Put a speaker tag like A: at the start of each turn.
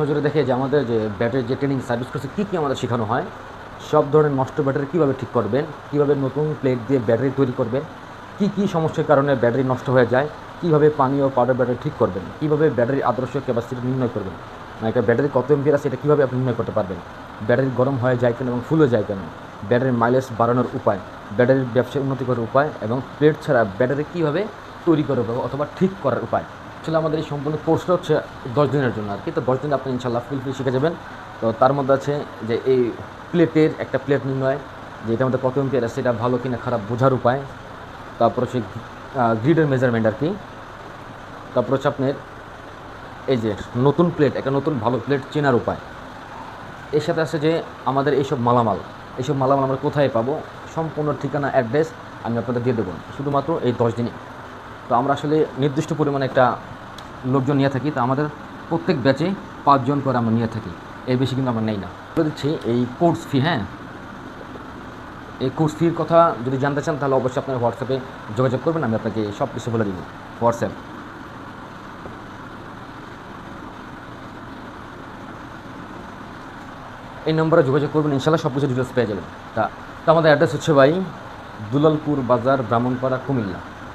A: নজরে দেখে যে আমাদের যে ব্যাটারি যে ট্রেনিং সার্ভিস করছে, কী কী আমাদের শেখানো হয়, সব ধরনের নষ্ট ব্যাটারি কীভাবে ঠিক করবেন, কীভাবে নতুন প্লেট দিয়ে ব্যাটারি তৈরি করবেন, কী কী সমস্যার কারণে ব্যাটারি নষ্ট হয়ে যায়, কীভাবে পানি ও পাউডার ব্যাটারি ঠিক করবেন, কীভাবে ব্যাটারির আদর্শ ক্যাপাসিটি নির্ণয় করবেন মানে একটা ব্যাটারি কত এমপিয়ার আছে, এটা কীভাবে আপনি নির্ণয় করতে পারবেন, ব্যাটারি গরম হয়ে যায় কেন এবং ফুলে যায় কেন, ব্যাটারির মাইলেজ বাড়ানোর উপায়, ব্যাটারির ব্যবসায় উন্নতি করার উপায়, এবং প্লেট ছাড়া ব্যাটারি কীভাবে তৈরি করার অথবা ঠিক করার উপায়। আসলে আমাদের এই সম্পূর্ণ কোর্সটা হচ্ছে দশ দিনের জন্য আর কি। তো দশ দিনে আপনি ইনশাল্লাহ ফুলফিল শিখে যাবেন। তো তার মধ্যে আছে যে এই প্লেটের একটা প্লেট নির্ণয়, যে এটার মধ্যে কত এমপিয়ার আছে সেটা ভালো কিনা খারাপ বোঝার উপায়। তারপর হচ্ছে গ্রিডের মেজারমেন্ট আর কি। তারপর হচ্ছে আপনার এই যে নতুন প্লেট একটা নতুন ভালো প্লেট চেনার উপায়। এর সাথে আছে যে আমাদের এইসব মালামাল এইসব মালামাল আমরা কোথায় পাবো? সম্পূর্ণ ঠিকানা অ্যাড্রেস আমি আপনাদের দিয়ে দেবো। শুধুমাত্র এই দশ দিনে তো আমরা আসলে নির্দিষ্ট পরিমাণে একটা লোকজন নিয়ে থাকি, তো আমাদের প্রত্যেক ব্যাচে পাঁচজন করে আমরা নিয়ে থাকি। এর বেশি কিন্তু আমরা নেই না। বলে দিচ্ছি, এই কোর্স ফি হ্যাঁ? এই কোর্স ফির কথা যদি জানতে চান, তাহলে অবশ্যই আপনার হোয়াটসঅ্যাপে যোগাযোগ করবেন, আমি আপনাকে সব কিছু বলে দিব। হোয়াটসঅ্যাপ এই নম্বরে যোগাযোগ করবেন ইনশাল্লাহ সব কিছু ডিটেলস পেয়ে যাবেন। তা আমাদের অ্যাড্রেস হচ্ছে ভাই দুলালপুর বাজার, ব্রাহ্মণপাড়া, কুমিল্লা।